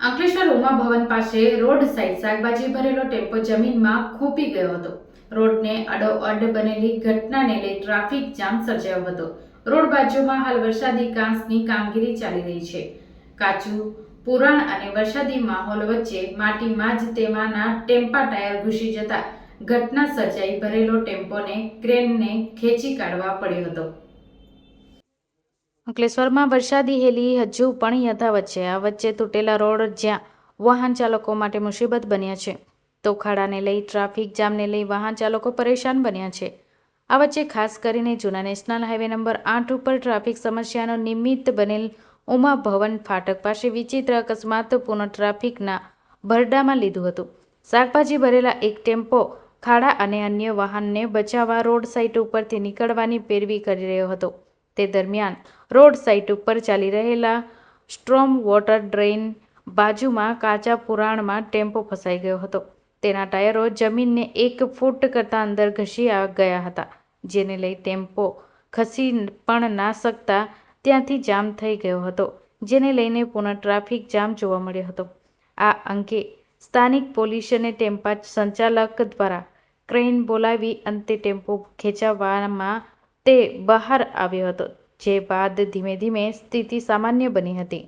અંકલેશ્વર ઉમા ભવન પાસે road side શાકભાજી ભરેલો ટેમ્પો જમીનમાં ખૂંપી ગયો હતો. રોડને અડોઅડ બનેલી ઘટનાને લઈ ટ્રાફિક જામ સર્જાયો હતો. રોડ બાજુમાં હાલ વરસાદી કાંસની કામગીરી ચાલી રહી છે. કાચું, પુરાણ અને વરસાદી માહોલ વચ્ચે માટીમાં જ તેમાંના ટેમ્પા ટાયર ઘૂસી જતા ઘટના સર્જાઈ ભરેલો ટેમ્પોને ક્રેનને ખેંચી કાઢવા પડ્યો હતો. અંકલેશ્વરમાં વરસાદી હેલી હજુ પણ યથાવત છે. આ વચ્ચે તૂટેલા રોડ જ્યાં વાહન ચાલકો માટે મુસીબત બન્યા છે. તો ખાડાને લઈ ટ્રાફિક જામને લઈ વાહન ચાલકો પરેશાન બન્યા છે. આ વચ્ચે ખાસ કરીને જૂના નેશનલ હાઈવે નંબર આઠ ઉપર ટ્રાફિક સમસ્યાનો નિમિત્ત બનેલ ઉમા ભવન ફાટક પાસે વિચિત્ર અકસ્માત પૂર્ણ ટ્રાફિકના ભરડામાં લીધું હતું. શાકભાજી ભરેલા એક ટેમ્પો, ખાડા અને અન્ય વાહનને બચાવવા રોડ સાઇટ ઉપરથી નીકળવાની પેરવી કરી રહ્યો હતો. તે દરમિયાન રોડ સાઇટ ઉપર ચાલી રહેલા સ્ટ્રોમ વોટર ડ્રેઇન બાજુમાં કાચા પુરાણમાં ટેમ્પો ફસાઈ ગયો હતો. તેના ટાયરો જમીનને એક ફૂટ કરતાં અંદર ઘસી ગયા હતા, જેને લઈ ટેમ્પો ખસી પણ ના શકતા ત્યાંથી જામ થઈ ગયો હતો, જેને લઈને પુનઃ ટ્રાફિક જામ જોવા મળ્યો હતો. આ અંગે સ્થાનિક પોલીસ અને ટેમ્પા સંચાલક દ્વારા ક્રેન બોલાવી અંતે ટેમ્પો ખેંચાવવામાં તે બહાર આવ્યો હતો જે બાદ ધીમે ધીમે સ્થિતિ સામાન્ય બની હતી.